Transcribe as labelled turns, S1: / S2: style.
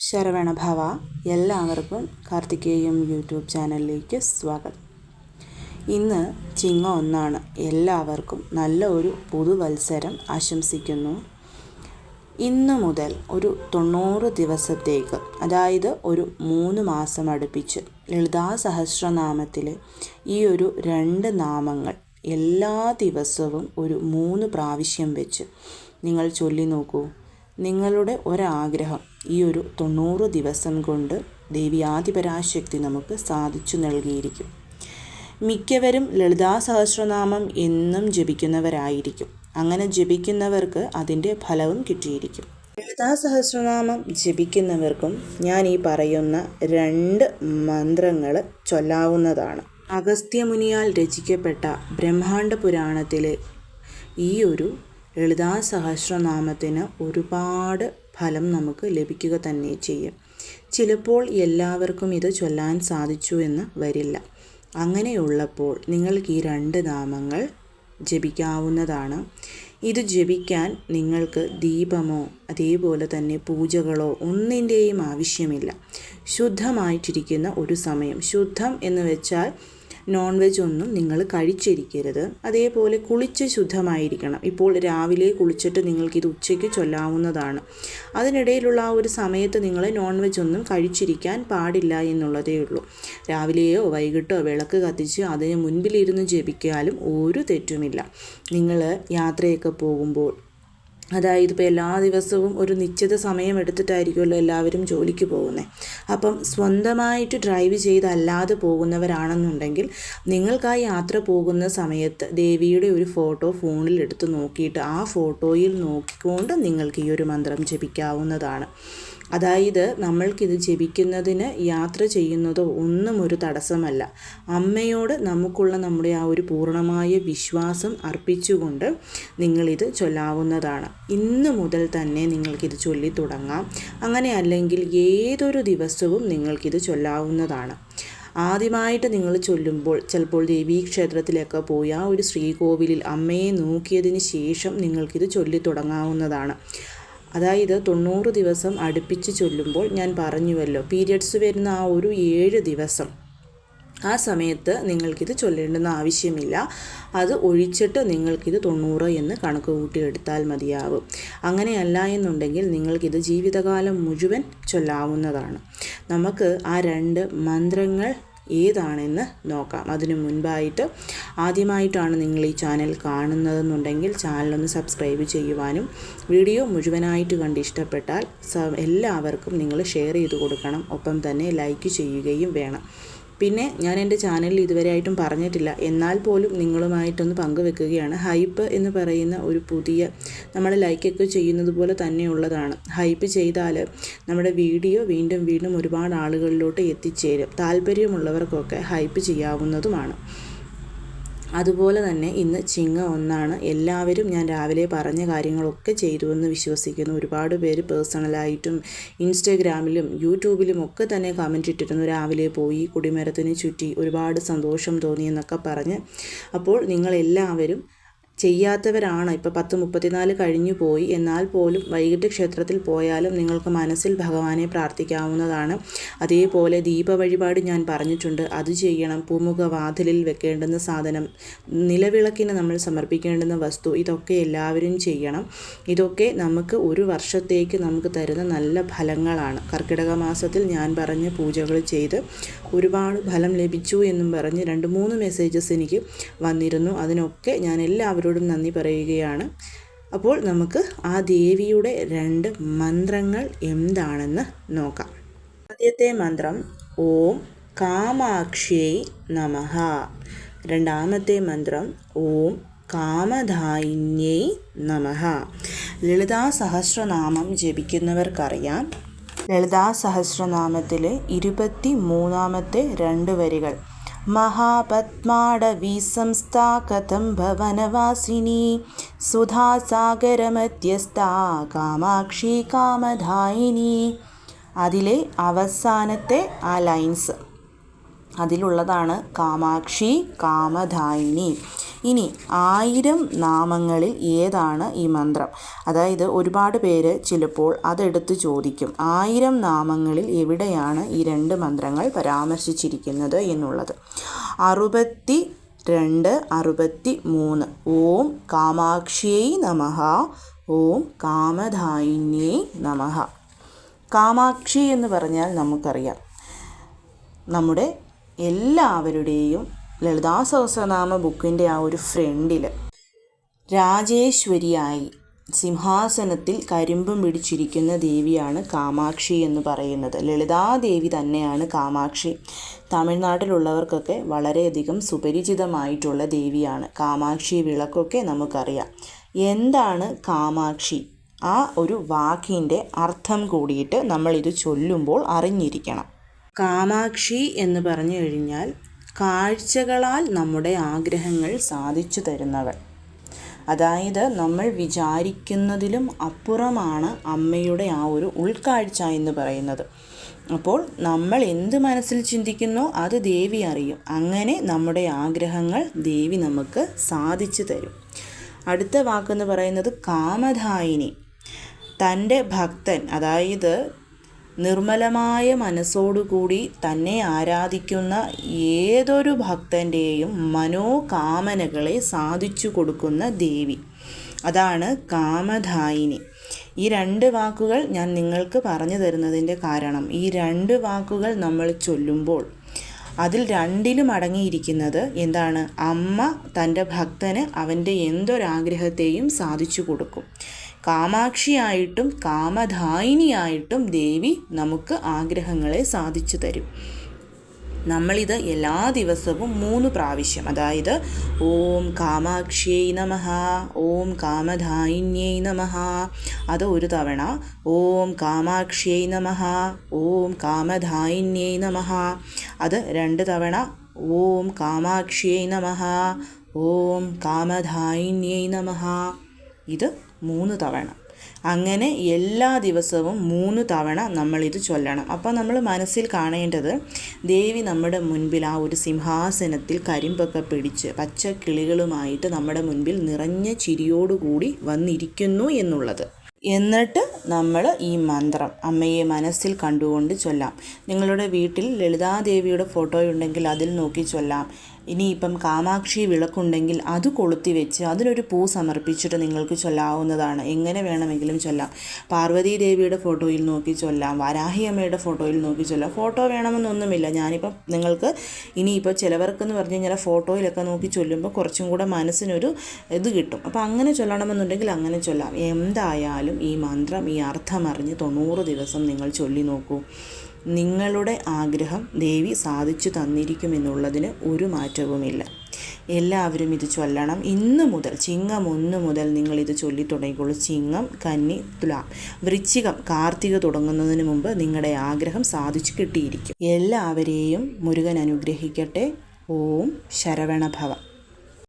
S1: ശരവണ ഭവ എല്ലാവർക്കും കാർത്തികേയം യൂട്യൂബ് ചാനലിലേക്ക് സ്വാഗതം. ഇന്ന് ചിങ്ങ ഒന്നാണ്. എല്ലാവർക്കും നല്ല ഒരു പുതുവത്സരം ആശംസിക്കുന്നു. ഇന്ന് മുതൽ ഒരു തൊണ്ണൂറ് ദിവസത്തേക്ക് അതായത് ഒരു മൂന്ന് മാസം അടുപ്പിച്ച് ലളിതാ സഹസ്രനാമത്തിലെ ഈ ഒരു രണ്ട് നാമങ്ങൾ എല്ലാ ദിവസവും ഒരു മൂന്ന് പ്രാവശ്യം വെച്ച് നിങ്ങൾ ചൊല്ലി നോക്കൂ നിങ്ങളുടെ ഒരാഗ്രഹം ഈ ഒരു തൊണ്ണൂറ് ദിവസം കൊണ്ട് ദേവി ആദിപരാശക്തി നമുക്ക് സാധിച്ചു നൽകിയിരിക്കും. മിക്കവരും ലളിതാ സഹസ്രനാമം എന്നും ജപിക്കുന്നവരായിരിക്കും. അങ്ങനെ ജപിക്കുന്നവർക്ക് അതിന്റെ ഫലവും കിട്ടിയിരിക്കും. ലളിതാ സഹസ്രനാമം ജപിക്കുന്നവർക്കും ഞാൻ ഈ പറയുന്ന രണ്ട് മന്ത്രങ്ങൾ ചൊല്ലാവുന്നതാണ്. അഗസ്ത്യമുനിയാൽ രചിക്കപ്പെട്ട ബ്രഹ്മാണ്ഡ പുരാണത്തിലെ ഈ ഒരു ലളിതാ സഹസ്രനാമത്തിന് ഒരുപാട് ഫലം നമുക്ക് ലഭിക്കുക തന്നെ ചെയ്യും. ചിലപ്പോൾ എല്ലാവർക്കും ഇത് ചൊല്ലാൻ സാധിച്ചു എന്ന് വരില്ല. അങ്ങനെയുള്ളപ്പോൾ നിങ്ങൾക്ക് ഈ രണ്ട് നാമങ്ങൾ ജപിക്കാവുന്നതാണ്. ഇത് ജപിക്കാൻ നിങ്ങൾക്ക് ദീപമോ അതേപോലെ തന്നെ പൂജകളോ ഒന്നിന്റെയും ആവശ്യമില്ല. ശുദ്ധമായിട്ടിരിക്കുന്ന ഒരു സമയം. ശുദ്ധം എന്ന് വെച്ചാൽ നോൺ വെജ് ഒന്നും നിങ്ങൾ കഴിച്ചിരിക്കരുത്. അതേപോലെ കുളിച്ച് ശുദ്ധമായിരിക്കണം. ഇപ്പോൾ രാവിലെ കുളിച്ചിട്ട് നിങ്ങൾക്കിത് ഉച്ചയ്ക്ക് ചൊല്ലാവുന്നതാണ്. അതിനിടയിലുള്ള ആ ഒരു സമയത്ത് നിങ്ങൾ നോൺ വെജ് ഒന്നും കഴിച്ചിരിക്കാൻ പാടില്ല എന്നുള്ളതേ ഉള്ളൂ. രാവിലെയോ വൈകിട്ടോ വിളക്ക് കത്തിച്ച് അതിന് മുൻപിലിരുന്ന് ജപിക്കാലും ഒരു തെറ്റുമില്ല. നിങ്ങൾ യാത്രയൊക്കെ പോകുമ്പോൾ അതായത് ഇപ്പോൾ എല്ലാ ദിവസവും ഒരു നിശ്ചിത സമയം എടുത്തിട്ടായിരിക്കുമല്ലോ എല്ലാവരും ജോലിക്ക് പോകുന്നത് അപ്പം സ്വന്തമായിട്ട് ഡ്രൈവ് ചെയ്തല്ലാതെ പോകുന്നവരാണെന്നുണ്ടെങ്കിൽ നിങ്ങൾക്ക് ആ യാത്ര പോകുന്ന സമയത്ത് ദേവിയുടെ ഒരു ഫോട്ടോ ഫോണിൽ എടുത്ത് നോക്കിയിട്ട് ആ ഫോട്ടോയിൽ നോക്കിക്കൊണ്ട് നിങ്ങൾക്ക് ഈ ഒരു മന്ത്രം ജപിക്കാവുന്നതാണ്. അതായത് നമ്മൾക്കിത് ജപിക്കുന്നതിന് യാത്ര ചെയ്യുന്നതോ ഒന്നും ഒരു തടസ്സമല്ല. അമ്മയോട് നമുക്കുള്ള നമ്മുടെ ആ ഒരു പൂർണമായ വിശ്വാസം അർപ്പിച്ചുകൊണ്ട് നിങ്ങളിത് ചൊല്ലാവുന്നതാണ്. ഇന്ന് മുതൽ തന്നെ നിങ്ങൾക്കിത് ചൊല്ലി തുടങ്ങാം. അങ്ങനെ അല്ലെങ്കിൽ ഏതൊരു ദിവസവും നിങ്ങൾക്കിത് ചൊല്ലാവുന്നതാണ്. ആദ്യമായിട്ട് നിങ്ങൾ ചൊല്ലുമ്പോൾ ചിലപ്പോൾ ദേവീ ക്ഷേത്രത്തിലൊക്കെ പോയി ആ ഒരു ശ്രീകോവിലിൽ അമ്മയെ നോക്കിയതിന് ശേഷം നിങ്ങൾക്കിത് ചൊല്ലി തുടങ്ങാവുന്നതാണ്. അതായത് തൊണ്ണൂറ് ദിവസം അടുപ്പിച്ച് ചൊല്ലുമ്പോൾ ഞാൻ പറഞ്ഞുവല്ലോ പീരിയഡ്സ് വരുന്ന ആ ഒരു ഏഴ് ദിവസം. ആ സമയത്ത് നിങ്ങൾക്കിത് ചൊല്ലേണ്ടുന്ന ആവശ്യമില്ല. അത് ഒഴിച്ചിട്ട് നിങ്ങൾക്കിത് തൊണ്ണൂറ് എന്ന് കണക്ക് കൂട്ടിയെടുത്താൽ മതിയാവും. അങ്ങനെയല്ല എന്നുണ്ടെങ്കിൽ നിങ്ങൾക്കിത് ജീവിതകാലം മുഴുവൻ ചൊല്ലാവുന്നതാണ്. നമുക്ക് ആ രണ്ട് മന്ത്രങ്ങൾ ഏതാണെന്ന് നോക്കാം. അതിനു മുൻപായിട്ട് ആദ്യമായിട്ടാണ് നിങ്ങൾ ഈ ചാനൽ കാണുന്നതെന്നുണ്ടെങ്കിൽ ചാനലൊന്ന് സബ്സ്ക്രൈബ് ചെയ്യുവാനും വീഡിയോ മുഴുവനായിട്ട് കണ്ട് ഇഷ്ടപ്പെട്ടാൽ എല്ലാവർക്കും നിങ്ങൾ ഷെയർ ചെയ്ത് കൊടുക്കണം. ഒപ്പം തന്നെ ലൈക്ക് ചെയ്യുകയും വേണം. പിന്നെ ഞാൻ എന്റെ ചാനലിൽ ഇതുവരെ ആയിട്ടും പറഞ്ഞിട്ടില്ല. എന്നാൽ പോലും നിങ്ങളുമായിട്ടൊന്ന് പങ്കുവെക്കുകയാണ്. ഹൈപ്പ് എന്ന് പറയുന്ന ഒരു പുതിയ നമ്മൾ ലൈക്കൊക്കെ ചെയ്യുന്നത് പോലെ തന്നെയുള്ളതാണ്. ഹൈപ്പ് ചെയ്താൽ നമ്മുടെ വീഡിയോ വീണ്ടും വീണ്ടും ഒരുപാട് ആളുകളിലോട്ട് എത്തിച്ചേരും. താല്പര്യമുള്ളവർക്കൊക്കെ ഹൈപ്പ് ചെയ്യാവുന്നതുമാണ്. അതുപോലെ തന്നെ ഇന്ന് ചിങ്ങ ഒന്നാണ്. എല്ലാവരും ഞാൻ രാവിലെ പറഞ്ഞ കാര്യങ്ങളൊക്കെ ചെയ്തു എന്ന് വിശ്വസിക്കുന്നു. ഒരുപാട് പേര് പേഴ്സണലായിട്ടും ഇൻസ്റ്റഗ്രാമിലും യൂട്യൂബിലും ഒക്കെ തന്നെ കമന്റ് ഇട്ടിരുന്നു. രാവിലെ പോയി കുടിമരത്തിന് ചുറ്റി ഒരുപാട് സന്തോഷം തോന്നി എന്നൊക്കെ പറഞ്ഞ്. അപ്പോൾ നിങ്ങളെല്ലാവരും ചെയ്യാത്തവരാണ്. ഇപ്പോൾ പത്ത് മുപ്പത്തിനാല് കഴിഞ്ഞു പോയി. എന്നാൽ പോലും വൈകിട്ട് ക്ഷേത്രത്തിൽ പോയാലും നിങ്ങൾക്ക് മനസ്സിൽ ഭഗവാനെ പ്രാർത്ഥിക്കാവുന്നതാണ്. അതേപോലെ ദീപ വഴിപാട് ഞാൻ പറഞ്ഞിട്ടുണ്ട്. അത് ചെയ്യണം. പൂമുഖ വാതിലിൽ വെക്കേണ്ടുന്ന സാധനം നിലവിളക്കിന് നമ്മൾ സമർപ്പിക്കേണ്ടുന്ന വസ്തു ഇതൊക്കെ എല്ലാവരും ചെയ്യണം. ഇതൊക്കെ നമുക്ക് ഒരു വർഷത്തേക്ക് നമുക്ക് തരുന്ന നല്ല ഫലങ്ങളാണ്. കർക്കിടക മാസത്തിൽ ഞാൻ പറഞ്ഞ പൂജകൾ ചെയ്ത് ഒരുപാട് ഫലം ലഭിച്ചു എന്നും പറഞ്ഞ് രണ്ട് മൂന്ന് മെസ്സേജസ് എനിക്ക് വന്നിരുന്നു. അതിനൊക്കെ ഞാൻ എല്ലാവരും എല്ലാവരോടും നന്ദി പറയുകയാണ്. അപ്പോൾ നമുക്ക് ആ ദേവിയുടെ രണ്ട് മന്ത്രങ്ങൾ എന്താണെന്ന് നോക്കാം. ആദ്യത്തെ മന്ത്രം ഓം കാമാക്ഷിയൈ നമഹ രണ്ടാമത്തെ മന്ത്രം ഓം കാമധായിന്യൈ നമഹ ലളിതാ സഹസ്രനാമം ജപിക്കുന്നവർക്കറിയാം. ലളിതാ സഹസ്രനാമത്തിലെ ഇരുപത്തി മൂന്നാമത്തെ രണ്ട് വരികൾ. महापद्माडवीसंस्था कथं भवनवासिनी സുധാസാഗരമധ്യസ്ഥ കാമാക്ഷി കാമധായിനി അതിലെ അവസാനത്തെ ആ ലൈൻസ് അതിലുള്ളതാണ് കാമാക്ഷി കാമധായിനി. ഇനി ആയിരം നാമങ്ങളിൽ ഏതാണ് ഈ മന്ത്രം? അതായത് ഒരുപാട് പേര് ചിലപ്പോൾ അതെടുത്ത് ചോദിക്കും. ആയിരം നാമങ്ങളിൽ എവിടെയാണ് ഈ രണ്ട് മന്ത്രങ്ങൾ പരാമർശിച്ചിരിക്കുന്നത് എന്നുള്ളത്. അറുപത്തി രണ്ട് അറുപത്തി മൂന്ന് ഓം കാമാക്ഷിയൈ നമഹ ഓം കാമധായിന്യേ നമഹ കാമാക്ഷി എന്ന് പറഞ്ഞാൽ നമുക്കറിയാം. നമ്മുടെ എല്ലാവരുടെയും ലളിതാ സഹസ്രനാമ ബുക്കിന്റെ ആ ഒരു ഫ്രണ്ടിൽ രാജേശ്വരിയായി സിംഹാസനത്തിൽ കരിമ്പും പിടിച്ചിരിക്കുന്ന ദേവിയാണ് കാമാക്ഷി എന്ന് പറയുന്നത്. ലളിതാദേവി തന്നെയാണ് കാമാക്ഷി. തമിഴ്നാട്ടിലുള്ളവർക്കൊക്കെ വളരെയധികം സുപരിചിതമായിട്ടുള്ള ദേവിയാണ്. കാമാക്ഷി വിളക്കൊക്കെ നമുക്കറിയാം. എന്താണ് കാമാക്ഷി? ആ ഒരു വാക്കിന്റെ അർത്ഥം കൂടിയിട്ട് നമ്മളിത് ചൊല്ലുമ്പോൾ അറിഞ്ഞിരിക്കണം. കാമാക്ഷി എന്ന് പറഞ്ഞു കഴിഞ്ഞാൽ കാഴ്ചകളാൽ നമ്മുടെ ആഗ്രഹങ്ങൾ സാധിച്ചു തരുന്നവൾ. അതായത് നമ്മൾ വിചാരിക്കുന്നതിലും അപ്പുറമാണ് അമ്മയുടെ ആ ഒരു ഉൾക്കാഴ്ച എന്ന് പറയുന്നത്. അപ്പോൾ നമ്മൾ എന്ത് മനസ്സിൽ ചിന്തിക്കുന്നു അത് ദേവി അറിയും. അങ്ങനെ നമ്മുടെ ആഗ്രഹങ്ങൾ ദേവി നമുക്ക് സാധിച്ചു തരും. അടുത്ത വാക്കെന്ന് പറയുന്നത് കാമധായിനി. തന്റെ ഭക്തൻ അതായത് നിർമ്മലമായ മനസ്സോടുകൂടി തന്നെ ആരാധിക്കുന്ന ഏതൊരു ഭക്തന്റെയും മനോകാമനകളെ സാധിച്ചു കൊടുക്കുന്ന ദേവി. അതാണ് കാമധായിനി. ഈ രണ്ട് വാക്കുകൾ ഞാൻ നിങ്ങൾക്ക് പറഞ്ഞു തരുന്നതിന്റെ കാരണം ഈ രണ്ട് വാക്കുകൾ നമ്മൾ ചൊല്ലുമ്പോൾ അതിൽ രണ്ടിലും അടങ്ങിയിരിക്കുന്നത് എന്താണ്? അമ്മ തന്റെ ഭക്തന് അവന്റെ എന്തൊരാഗ്രഹത്തെയും സാധിച്ചു കൊടുക്കും. കാമാക്ഷിയായിട്ടും കാമധായിനിയായിട്ടും ദേവി നമുക്ക് ആഗ്രഹങ്ങളെ സാധിച്ചു തരും. നമ്മളിത് എല്ലാ ദിവസവും മൂന്ന് പ്രാവശ്യം. അതായത് ഓം കാമാക്ഷിയൈ നമഹ ഓം കാമധായിന്യൈ നമഹ അത് ഒരു തവണ. ഓം കാമാക്ഷിയൈ നമഹ ഓം കാമധായിന്യൈ നമഹ അത് രണ്ട് തവണ. ഓം കാമാക്ഷിയൈ നമഹ ഓം കാമധായിന്യൈ നമഹ ഇത് മൂന്ന് തവണ. അങ്ങനെ എല്ലാ ദിവസവും മൂന്ന് തവണ നമ്മളിത് ചൊല്ലണം. അപ്പോൾ നമ്മൾ മനസ്സിൽ കാണേണ്ടത് ദേവി നമ്മുടെ മുൻപിൽ ആ ഒരു സിംഹാസനത്തിൽ കരിമ്പൊക്കെ പിടിച്ച് പച്ച കിളികളുമായിട്ട് നമ്മുടെ മുൻപിൽ നിറഞ്ഞ ചിരിയോടുകൂടി വന്നിരിക്കുന്നു എന്നുള്ളത്. എന്നിട്ട് നമ്മൾ ഈ മന്ത്രം അമ്മയെ മനസ്സിൽ കണ്ടുകൊണ്ട് ചൊല്ലാം. നിങ്ങളുടെ വീട്ടിൽ ലളിതാദേവിയുടെ ഫോട്ടോയുണ്ടെങ്കിൽ അതിൽ നോക്കി ചൊല്ലാം. ഇനിയിപ്പം കാമാക്ഷി വിളക്കുണ്ടെങ്കിൽ അത് കൊളുത്തി വെച്ച് അതിനൊരു പൂ സമർപ്പിച്ചിട്ട് നിങ്ങൾക്ക് ചൊല്ലാവുന്നതാണ്. എങ്ങനെ വേണമെങ്കിലും ചൊല്ലാം. പാർവതീദേവിയുടെ ഫോട്ടോയിൽ നോക്കി ചൊല്ലാം. വാരാഹിയമ്മയുടെ ഫോട്ടോയിൽ നോക്കി ചൊല്ലാം. ഫോട്ടോ വേണമെന്നൊന്നുമില്ല. ഞാനിപ്പം നിങ്ങൾക്ക് ഇനിയിപ്പോൾ ചിലവർക്കെന്ന് പറഞ്ഞു കഴിഞ്ഞാൽ ഫോട്ടോയിലൊക്കെ നോക്കി ചൊല്ലുമ്പോൾ കുറച്ചും കൂടെ മനസ്സിനൊരു ഇത് കിട്ടും. അപ്പോൾ അങ്ങനെ ചൊല്ലണമെന്നുണ്ടെങ്കിൽ അങ്ങനെ ചൊല്ലാം. എന്തായാലും ഈ മന്ത്രം ഈ അർത്ഥം അറിഞ്ഞ് തൊണ്ണൂറ് ദിവസം നിങ്ങൾ ചൊല്ലി നോക്കൂ. നിങ്ങളുടെ ആഗ്രഹം ദേവി സാധിച്ചു തന്നിരിക്കുമെന്നുള്ളതിന് ഒരു മാറ്റവുമില്ല. എല്ലാവരും ഇത് ചൊല്ലണം. ഇന്ന് മുതൽ ചിങ്ങം ഒന്ന് മുതൽ നിങ്ങൾ ഇത് ചൊല്ലി തുടങ്ങിക്കോളൂ. ചിങ്ങം കന്നി തുലാം. വൃശ്ചികം കാർത്തിക തുടങ്ങുന്നതിന് മുമ്പ് നിങ്ങളുടെ ആഗ്രഹം സാധിച്ചു കിട്ടിയിരിക്കും. എല്ലാവരെയും മുരുകൻ അനുഗ്രഹിക്കട്ടെ. ഓം ശരവണഭവ.